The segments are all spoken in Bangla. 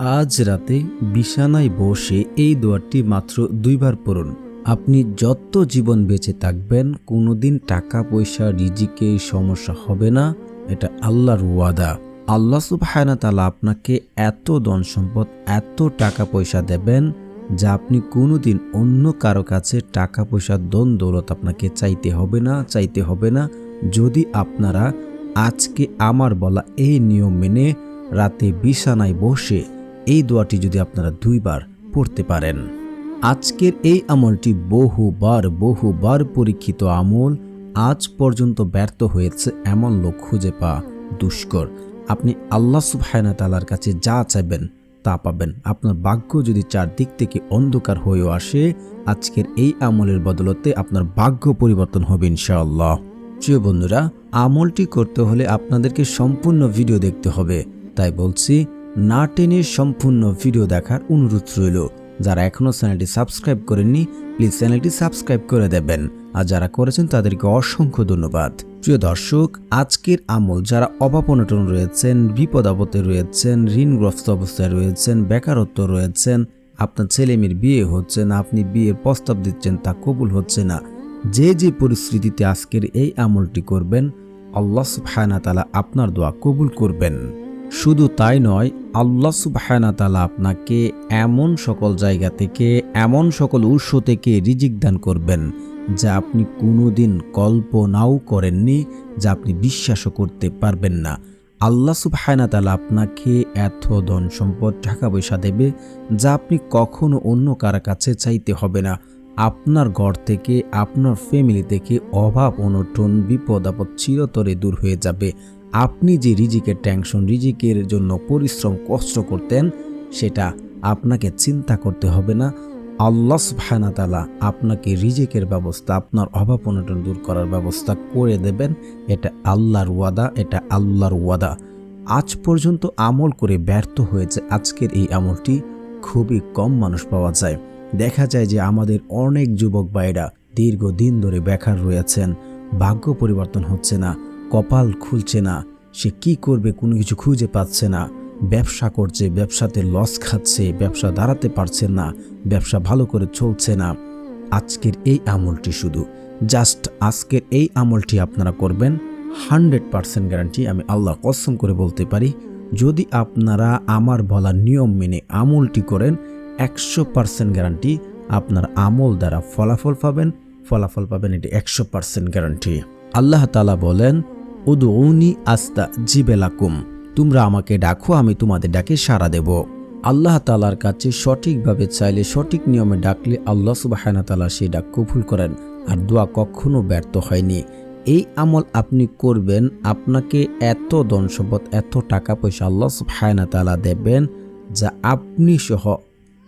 আজ রাতে বিছানায় বসে এই দোয়াটি মাত্র দুইবার পড়ুন। আপনি যত জীবন বেঁচে থাকবেন, কোনোদিন টাকা পয়সা রিজিকে সমস্যা হবে না। এটা আল্লাহর ওয়াদা। আল্লাহ সুবহানা তালা আপনাকে এত ধন সম্পদ এত টাকা পয়সা দেবেন যা আপনি কোনোদিন অন্য কারও কাছে টাকা পয়সা দন দৌলত আপনাকে চাইতে হবে না, চাইতে হবে না। যদি আপনারা আজকে আমার বলা এই নিয়ম মেনে রাতে বিছানায় বসে এই দোয়াটি যদি আপনারা দুইবার পড়তে পারেন। আজকের এই আমলটি বহুবার বহুবার পরীক্ষিত আমল। আজ পর্যন্ত ব্যর্থ হয়েছে এমন লোক খুঁজে পাওয়া দুষ্কর। আপনি আল্লাহ সুবহানা তালার কাছে যা চাইবেন তা পাবেন। আপনার ভাগ্য যদি চারদিক থেকে অন্ধকার হয়েও আসে, আজকের এই আমলের বদলতে আপনার ভাগ্য পরিবর্তন হবে ইনশাআল্লাহ। প্রিয় বন্ধুরা, আমলটি করতে হলে আপনাদেরকে সম্পূর্ণ ভিডিও দেখতে হবে। তাই বলছি না টেনে সম্পূর্ণ ভিডিও দেখার অনুরোধ রইল। যারা এখনও চ্যানেলটি সাবস্ক্রাইব করেননি প্লিজ চ্যানেলটি সাবস্ক্রাইব করে দেবেন। আর যারা করেছেন, তাদেরকে অসংখ্য ধন্যবাদ। প্রিয় দর্শক, আজকের আমল, যারা অভাব অনটন রয়েছেন, বিপদ আপদে রয়েছেন, ঋণগ্রস্ত অবস্থায় রয়েছেন, বেকারত্ব রয়েছেন, আপনার ছেলে মেয়ের বিয়ে হচ্ছে না, আপনি বিয়ের প্রস্তাব দিচ্ছেন তা কবুল হচ্ছে না। যে যে পরিস্থিতিতে আজকের এই আমলটি করবেন, আল্লাহ সুবহানা তালা আপনার দোয়া কবুল করবেন। শুধু তাই নয়, আল্লাহ সুবহানা তালা আপনাকে এমন সকল জায়গা থেকে, এমন সকল উৎস থেকে রিজিক দান করবেন যা আপনি কোনোদিন কল্পনাও করেননি, যা আপনি বিশ্বাসও করতে পারবেন না। আল্লাহ সুবহানা তালা আপনাকে এত ধন সম্পদ, টাকা পয়সা দেবে যা আপনি কখনো অন্য কারও কাছে চাইতে হবে না। আপনার ঘর থেকে, আপনার ফ্যামিলি থেকে অভাব, অনটন, বিপদ, আপদ চিরতরে দূর হয়ে যাবে। আপনি যে রিজিকের টেনশন রিজিকের জন্য পরিশ্রম, কষ্ট করতেন, সেটা আপনাকে চিন্তা করতে হবে না। আল্লাহ সুবহানা তালা আপনাকে রিজিকের ব্যবস্থা, আপনার অভাব অনটন দূর করার ব্যবস্থা করে দেবেন। এটা আল্লাহর ওয়াদা, এটা আল্লাহর ওয়াদা। আজ পর্যন্ত আমল করে ব্যর্থ হয়েছে আজকের এই আমলটি। খুবই কম মানুষ পাওয়া যায়। দেখা যায় যে আমাদের অনেক যুবক ভাইরা দীর্ঘদিন ধরে বেকার রয়েছেন। ভাগ্য পরিবর্তন হচ্ছে না। কপাল খুলছে না, সে কি করবে কোনো কিছু খুঁজে পাচ্ছে না। ব্যবসা করছে, ব্যবসাতে লস খাচ্ছে, ব্যবসা দাঁড়াতে পারছে না, ব্যবসা ভালো করে চলছে না। আজকের এই আমলটি শুধু জাস্ট আজকের এই আমলটি আপনারা করবেন হান্ড্রেড পারসেন্ট গ্যারান্টি আমি আল্লাহ কসম করে বলতে পারি, যদি আপনারা আমার বলা নিয়ম মেনে আমলটি করেন, একশো পারসেন্ট গ্যারান্টি আপনার আমল দ্বারা ফলাফল পাবেন ফলাফল পাবেন এটি একশো পারসেন্ট গ্যারান্টি আল্লাহ তালা বলেন উদৌনি আস্তা জিবেলাকুম। তোমরা আমাকে ডাকো, আমি তোমাদের ডাকে সাড়া দেব। আল্লাহ তালার কাছে সঠিকভাবে চাইলে সঠিক নিয়মে ডাকলে আল্লাহ সুবাহানা তালা সেই ডাক কবুল করেন, আর দোয়া কখনো ব্যর্থ হয়নি। এই আমল আপনি করবেন, আপনাকে এত ধন সম্পদ, এত টাকা পয়সা আল্লাহ সুবাহানা তালা দেবেন, যা আপনি সহ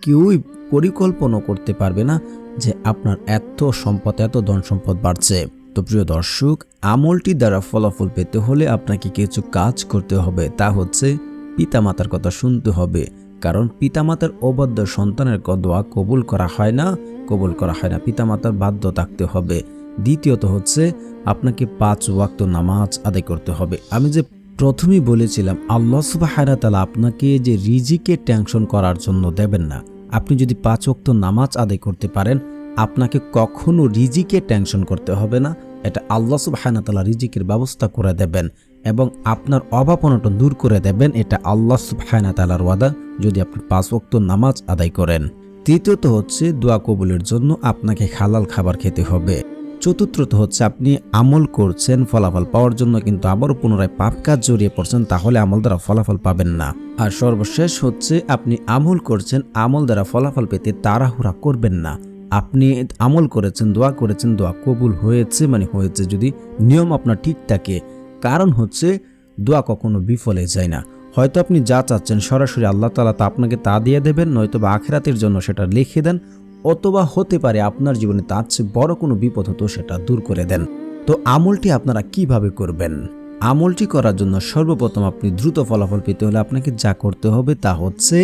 কেউই পরিকল্পনা করতে পারবে না যে আপনার এত সম্পদ, এত ধন সম্পদ বাড়ছে। তো প্রিয় দর্শক, আমলটি দ্বারা ফলাফল পেতে হলে আপনাকে কিছু কাজ করতে হবে। তা হচ্ছে, পিতামাতার কথা শুনতে হবে। কারণ পিতামাতার অবাধ্য সন্তানের দোয়া কবুল করা হয় না, কবুল করা হয় না, পিতামাতার বাধ্য থাকতে হবে। দ্বিতীয়ত হচ্ছে, আপনাকে পাঁচ ওয়াক্ত নামাজ আদায় করতে হবে। আমি যে প্রথমেই বলেছিলাম, আল্লাহ সুবাহ তালা আপনাকে যে রিজিকে টেনশন করার জন্য দেবেন না। আপনি যদি পাঁচ ওয়াক্ত নামাজ আদায় করতে পারেন আপনাকে কখনো রিজিকে টেনশন করতে হবে না। এটা আল্লাহ সুবাহানাতালা রিজিকের ব্যবস্থা করে দেবেন এবং আপনার অভাব অনটন দূর করে দেবেন। এটা আল্লাহ সুবাহানাতালার ওয়াদা, যদি আপনি পাঁচ ওয়াক্ত নামাজ আদায় করেন। তৃতীয়ত হচ্ছে, দোয়া কবুলের জন্য আপনাকে হালাল খাবার খেতে হবে। চতুর্থত হচ্ছে, আপনি আমল করছেন, ফলাফল পাওয়ার জন্য কিন্তু আবারও পুনরায় পাপ কাজ জড়িয়ে পড়ছেন, তাহলে আমল দ্বারা ফলাফল পাবেন না। আর সর্বশেষ হচ্ছে, আপনি আমল করছেন, আমল দ্বারা ফলাফল পেতে তাড়াহুড়া করবেন না। আপনি আমল করেছেন, দোয়া করেছেন, দোয়া কবুল হয়েছে মানে হয়েছে যদি নিয়ম আপনার ঠিক থাকে। কারণ হচ্ছে দোয়া কখনো বিফলে যায় না। হয়তো আপনি যা চাচ্ছেন সরাসরি আল্লাহ তালা তা আপনাকে তা দিয়ে দেবেন নয়তো বা আখেরাতের জন্য সেটা লিখে দেন, অথবা হতে পারে আপনার জীবনে তার চেয়ে বড় কোনো বিপদ হতো সেটা দূর করে দেন। তো আমলটি আপনারা কীভাবে করবেন? আমলটি করার জন্য সর্বপ্রথম আপনি দ্রুত ফলাফল পেতে হলে আপনাকে যা করতে হবে তা হচ্ছে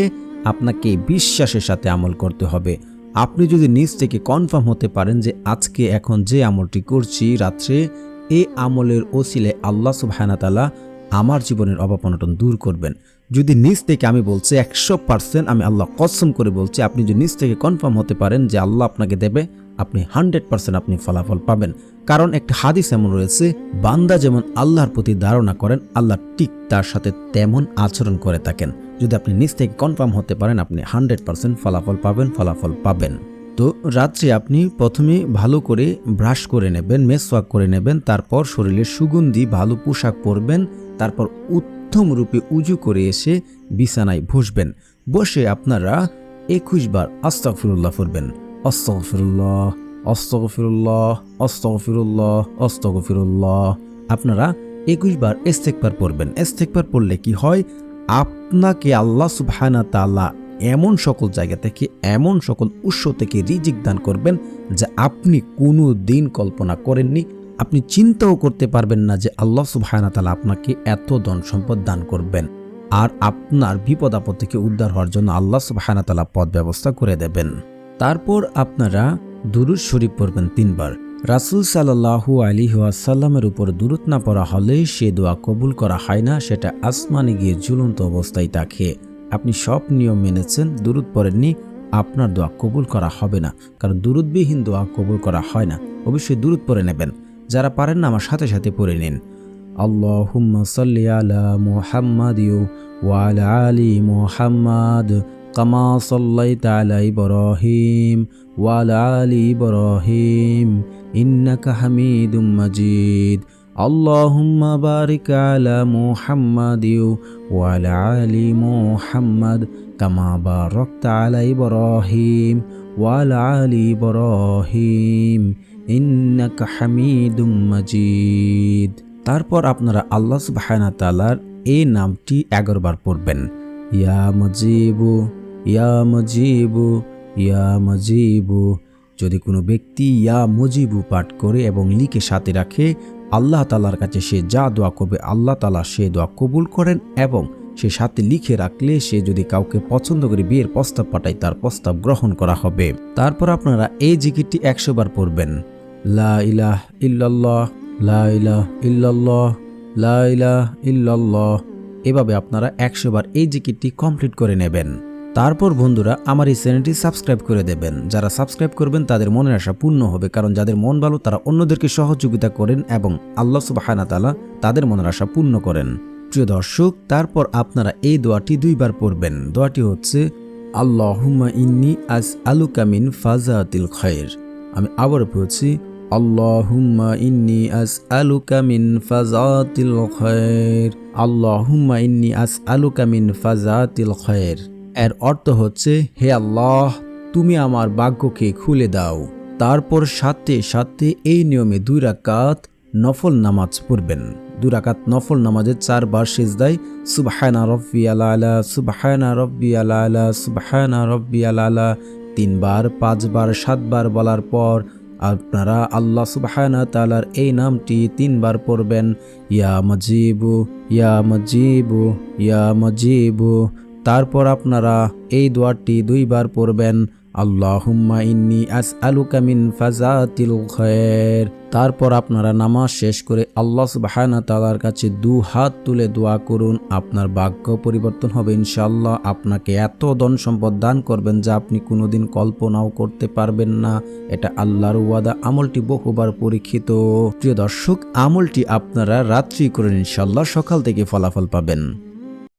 আপনাকে বিশ্বাসের সাথে আমল করতে হবে। আপনি যদি নিজ থেকে কনফার্ম হতে পারেন যে আজকে এখন যে আমলটি করছি রাত্রে এই আমলের ওসিলে আল্লাহ সুবহানাতালা আমার জীবনের অভাব দূর করবেন। যদি নিজ থেকে আমি বলছি একশো পার্সেন্ট আমি আল্লাহ কসম করে বলছি, আপনি যদি নিজ থেকে কনফার্ম হতে পারেন যে আল্লাহ আপনাকে দেবে, আপনি হান্ড্রেড পার্সেন্ট আপনি ফলাফল পাবেন। কারণ একটা হাদিস এমন রয়েছে, বান্দা যেমন আল্লাহর প্রতি ধারণা করেন, আল্লাহ ঠিক তার সাথে তেমন আচরণ করে থাকেন। যদি আপনি নিজ থেকে কনফার্ম হতে পারেন, আপনি হান্ড্রেড পার্সেন্ট ফলাফল পাবেন ফলাফল পাবেন। তো রাত্রে আপনি প্রথমে ভালো করে ব্রাশ করে নেবেন মেসওয়াক করে নেবেন, তারপর শরীরে সুগন্ধি, ভালো পোশাক পরবেন, তারপর উত্তম রূপে উজু করে এসে বিছানায় বসবেন। বসে আপনারা একুশ বার আস্তাগফিরুল্লাহ পড়বেন। আস্তাগফিরুল্লাহ আস্তাগফিরুল্লাহ আস্তাগফিরুল্লাহ আস্তাগফিরুল্লাহ। আপনারা একুশ বার ইস্তেকবার পড়বেন। ইস্তেকবার পড়লে কি হয়? আপনাকে আল্লাহ সুবহানা তাআলা এমন সকল জায়গা থেকে, এমন সকল উৎস থেকে রিজিক দান করবেন যা আপনি কোনো দিন কল্পনা করেননি, আপনি চিন্তাও করতে পারবেন না যে আল্লাহ সুবহানা তাআলা আপনাকে এত ধন সম্পদ দান করবেন। আর আপনার বিপদ আপদ থেকে উদ্ধার হওয়ার জন্য আল্লাহ সুবহানা তাআলা পথ ব্যবস্থা করে দেবেন। তারপর আপনারা দুরুদ শরীফ পড়বেন তিনবার। রাসুল সাল্লাহু আলী ওয়াসাল্লামের উপর দূরত না পড়া হলে সে দোয়া কবুল করা হয় না, সেটা আসমানে গিয়ে ঝুলন্ত অবস্থায় থাকে। আপনি সব নিয়ম মেনেছেন দূরত পড়েননি, আপনার দোয়া কবুল করা হবে না, কারণ দুরুদবিহীন দোয়া কবুল করা হয় না। অবশ্যই দুরুদ পড়ে নেবেন, যারা পারেন না, আমার সাথে সাথে পড়ে নিন। সাল্লি আলা মুহাম্মাদ ওয়ালা আলী মুহাম্মাদ। কামা সাল্লাইতা আলা ইব্রাহিম ওয়ালা আলি ইব্রাহিম ইন্নাকা হামিদুম মাজিদ اللهم بارك على محمد وعلى آل محمد كما باركت على إبراهيم وعلى آل إبراهيم إنك حميد مجيد তারপর আপনারা আল্লাহ সুবহানাহু তাআলার এই নামটি এগারো বার পড়বেন ইয়া মজিবু ইয়া মজিবু ইয়া মজিবু। যদি কোনো ব্যক্তি ইয়া মজিবু পাঠ করে এবং লিখে সাথে রাখে, আল্লাহ তালার কাছে সে যা দোয়া করবে, আল্লাহ তালা সে দোয়া কবুল করেন এবং সে সাথে লিখে রাখলে সে যদি কাউকে পছন্দ করে বিয়ের প্রস্তাব পাঠায়, তার প্রস্তাব গ্রহণ করা হবে। তারপর আপনারা এই জিকিরটি একশো বার পড়বেন। লা লা লা এভাবে আপনারা একশো বার এই জিকিরটি কমপ্লিট করে নেবেন। তারপর বন্ধুরা আমার এই চ্যানেলটি সাবস্ক্রাইব করে দেবেন। যারা সাবস্ক্রাইব করবেন, তাদের মনের আশা পূর্ণ হবে, কারণ যাদের মন ভালো, তারা অন্যদেরকে সহযোগিতা করেন এবং আল্লাহ সুবাহানা তালা তাদের মনের আশা পূর্ণ করেন। প্রিয় দর্শক, তারপর আপনারা এই দোয়াটি দুইবার পড়বেন। দোয়াটি হচ্ছে, আল্লাহুম্মা ইন্নি আস আলুকামিন ফাজাতিল খয়ের আমি আবার পড়ছি, আল্লাহুম্মা ইন্নি আস আলুকামিন ফাজাতিল খয়ের আল্লাহুম্মা ইন্নি আস আলুকামিন ফাজাতিল খয়ের এর অর্থ হচ্ছে, হে আল্লাহ, তুমি আমার ভাগ্যকে খুলে দাও। তারপর সাথে সাথে এই নিয়মে দুই রাকাত নফল নামাজ পড়বেন। দুই রাকাত নফল নামাজের চারবার সেজদায়, সুবহানা রব্বি আলা, সুবহানা রব্বি আলা, সুবহানা রব্বি আলা, তিনবার, পাঁচবার, সাতবার বলার পর আপনারা আল্লাহ সুবহানা তালার এই নামটি তিনবার পড়বেন। ইয়া মজিবু ইয়া মজিবু ইয়া মজিবু। তারপর আপনারা এই দোয়ারটি দুইবার পড়বেন, আল্লাহুম্মা ইন্নি আস আলুকা মিন ফাজাতিল খয়ের। তারপর আপনারা নামাজ শেষ করে আল্লাহ সুবহানা তাআলার কাছে দু হাত তুলে দোয়া করুন, আপনার ভাগ্য পরিবর্তন হবে ইনশাল্লাহ আপনাকে এত ধন সম্পদ দান করবেন যা আপনি কোনোদিন কল্পনাও করতে পারবেন না। এটা আল্লাহর ওয়াদা, আমলটি বহুবার পরীক্ষিত। প্রিয় দর্শক, আমলটি আপনারা রাত্রি করেন ইনশাল্লাহ সকাল থেকে ফলাফল পাবেন।